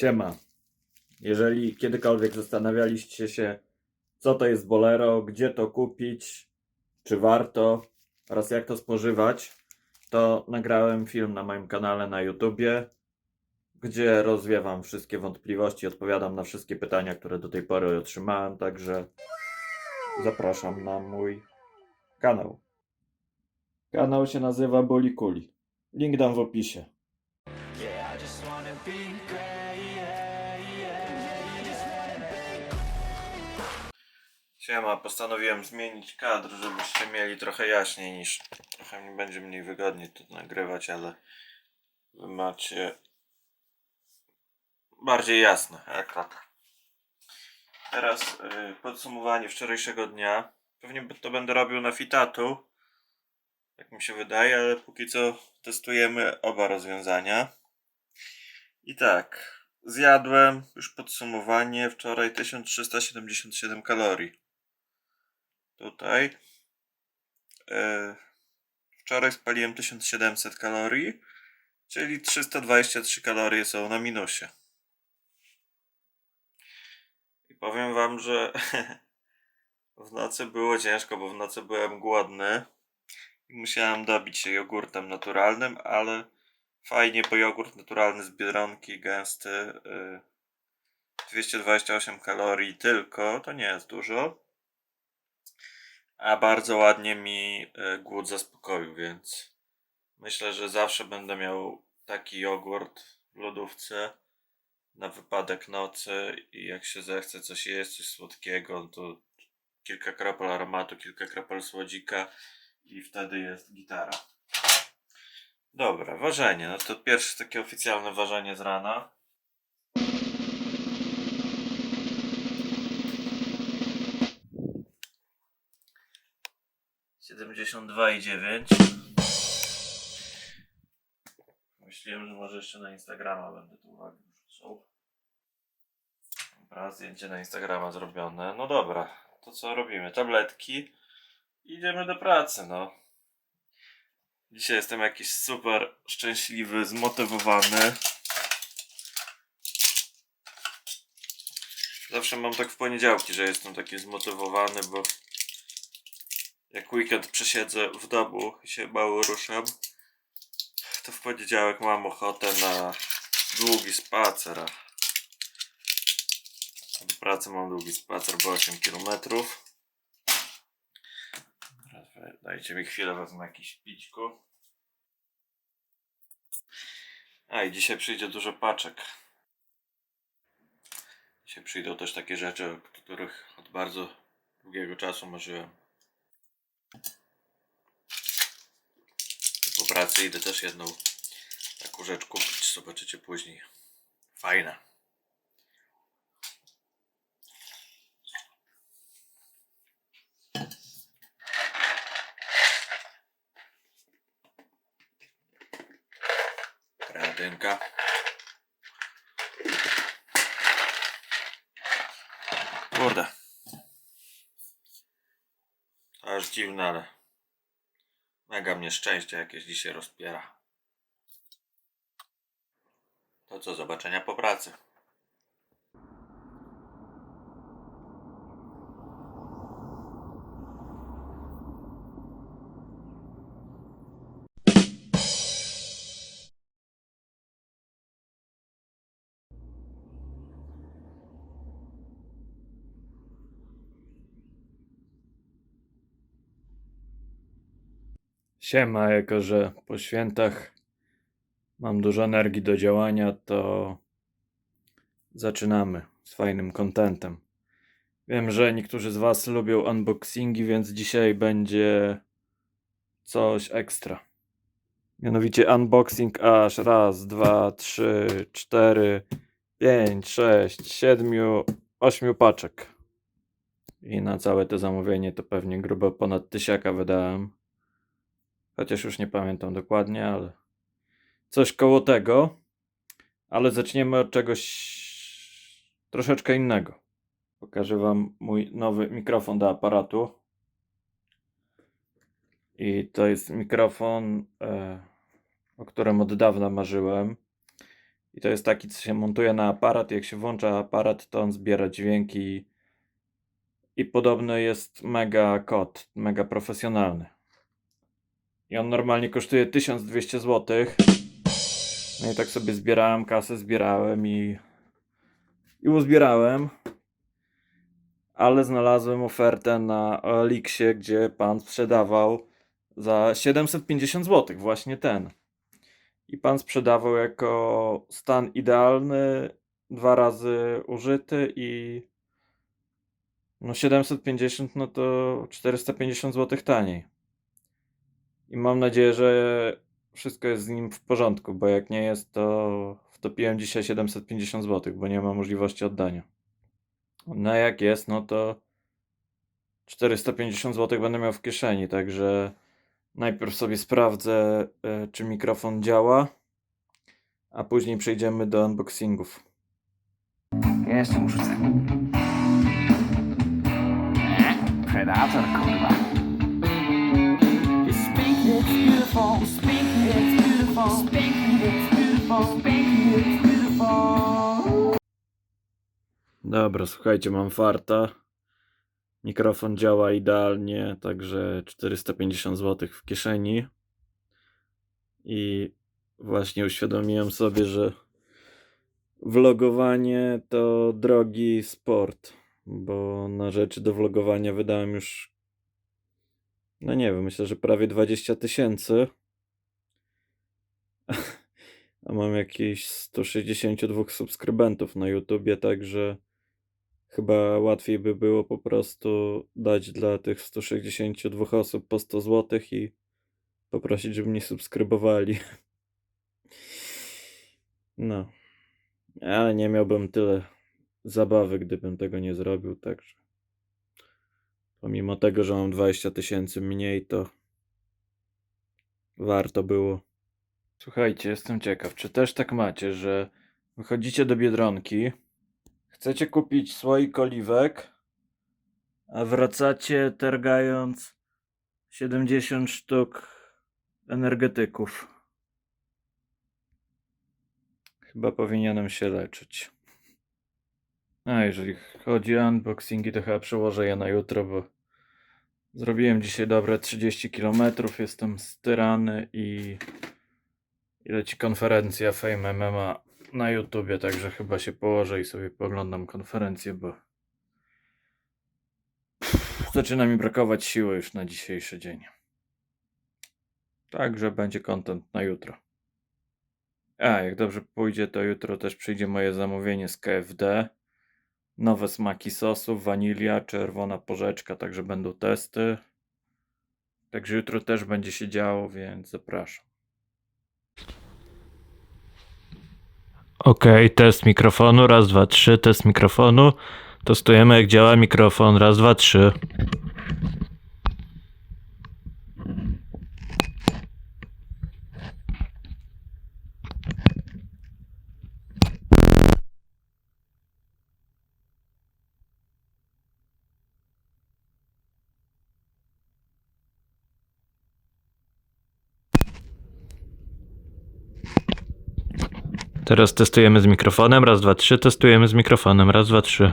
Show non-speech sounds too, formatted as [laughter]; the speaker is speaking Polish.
Siema. Jeżeli kiedykolwiek zastanawialiście się, co to jest Bolero, gdzie to kupić, czy warto oraz jak to spożywać, to nagrałem film na moim kanale na YouTubie, gdzie rozwiewam wszystkie wątpliwości, odpowiadam na wszystkie pytania, które do tej pory otrzymałem, także zapraszam na mój kanał. Kanał się nazywa Boli Kuli. Link dam w opisie. Siema, postanowiłem zmienić kadr, żebyście mieli trochę jaśniej niż. Trochę mi będzie mniej wygodniej to nagrywać, ale wy macie bardziej jasny ekran. Teraz y, podsumowanie wczorajszego dnia. Pewnie to będę robił na fitatu, jak mi się wydaje, ale póki co testujemy oba rozwiązania. I tak, zjadłem już podsumowanie wczoraj 1377 kalorii tutaj. E, wczoraj spaliłem 1700 kalorii, czyli 323 kalorie są na minusie. I powiem wam, że [laughs] w nocy było ciężko, bo w nocy byłem głodny i musiałem dobić się jogurtem naturalnym, ale fajnie, bo jogurt naturalny z Biedronki gęsty y, 228 kalorii tylko, to nie jest dużo. A bardzo ładnie mi e, głód zaspokoił, więc myślę, że zawsze będę miał taki jogurt w lodówce na wypadek nocy i jak się zechce coś jeść, coś słodkiego, to kilka kropel aromatu, kilka kropel słodzika i wtedy jest gitara. Dobra, ważenie. No to pierwsze takie oficjalne ważenie z rana. Siedemdziesiąt dwa i dziewięć. Myślałem, że może jeszcze na Instagrama będę tu uwagi wrzucał. Dobra, zdjęcie na Instagrama zrobione. No dobra, to co robimy? Tabletki. Idziemy do pracy, no. Dzisiaj jestem jakiś super szczęśliwy, zmotywowany. Zawsze mam tak w poniedziałki, że jestem taki zmotywowany, bo jak weekend przesiedzę w domu i się mało ruszam, to w poniedziałek mam ochotę na długi spacer. Do pracy mam długi spacer, bo 8 km. Dajcie mi chwilę, wezmę jakiś pićku. A i dzisiaj przyjdzie dużo paczek. Dzisiaj przyjdą też takie rzeczy, o których od bardzo długiego czasu marzyłem. Po pracy idę też jedną taką rzecz kupić, zobaczycie później. Fajna. Kreatynka. Kurde. Aż dziwne, ale mega mnie szczęście jakieś dzisiaj rozpiera. To co, zobaczenia po pracy. Siema, jako że po świętach mam dużo energii do działania, to zaczynamy z fajnym contentem. Wiem, że niektórzy z Was lubią unboxingi, więc dzisiaj będzie coś ekstra. Mianowicie unboxing aż raz, dwa, trzy, cztery, pięć, sześć, siedmiu, ośmiu paczek. I na całe to zamówienie to pewnie grubo ponad tysiaka wydałem. Chociaż już nie pamiętam dokładnie, ale coś koło tego. Ale zaczniemy od czegoś troszeczkę innego. Pokażę Wam mój nowy mikrofon do aparatu. I to jest mikrofon, e, o którym od dawna marzyłem. I to jest taki, co się montuje na aparat. Jak się włącza aparat, to on zbiera dźwięki. I podobno jest mega kod, mega profesjonalny. I on normalnie kosztuje 1200 zł. No i tak sobie zbierałem kasę, zbierałem i. I uzbierałem. Ale znalazłem ofertę na Elixie, gdzie pan sprzedawał za 750 zł, właśnie ten. I pan sprzedawał jako stan idealny, dwa razy użyty i no 750 no to 450 zł taniej. I mam nadzieję, że wszystko jest z nim w porządku, bo jak nie jest, to wtopiłem dzisiaj 750 zł, bo nie ma możliwości oddania. No jak jest, no to 450 zł będę miał w kieszeni, także najpierw sobie sprawdzę, e, czy mikrofon działa, a później przejdziemy do unboxingów. Ja jeszcze muszę Predator, kurwa. Dobra, słuchajcie, mam farta. Mikrofon działa idealnie, także 450 zł w kieszeni. I właśnie uświadomiłem sobie, że vlogowanie to drogi sport, bo na rzeczy do vlogowania wydałem już, no nie wiem, myślę, że prawie 20 tysięcy. [laughs] A mam jakieś 162 subskrybentów na YouTubie, także chyba łatwiej by było po prostu dać dla tych 162 osób po 100 zł i poprosić, żeby mnie subskrybowali. [laughs] No. Ale nie miałbym tyle zabawy, gdybym tego nie zrobił, także pomimo tego, że mam 20 tysięcy mniej, to warto było. Słuchajcie, jestem ciekaw, czy też tak macie, że wychodzicie do Biedronki, chcecie kupić słoik oliwek, a wracacie targając 70 sztuk energetyków. Chyba powinienem się leczyć. A jeżeli chodzi o unboxingi, to chyba przełożę je na jutro, bo zrobiłem dzisiaj dobre 30 km, jestem styrany i i leci konferencja Fame MMA na YouTubie, także chyba się położę i sobie poglądam konferencję, bo zaczyna mi brakować siły już na dzisiejszy dzień. Także będzie content na jutro. A, jak dobrze pójdzie, to jutro też przyjdzie moje zamówienie z KFD. Nowe smaki sosów, wanilia, czerwona porzeczka, także będą testy. Także jutro też będzie się działo, więc zapraszam. Okej, test mikrofonu, raz, dwa, trzy, test mikrofonu. Testujemy jak działa mikrofon, raz, dwa, trzy. Teraz testujemy z mikrofonem, raz, dwa, trzy, testujemy z mikrofonem, raz, dwa, trzy.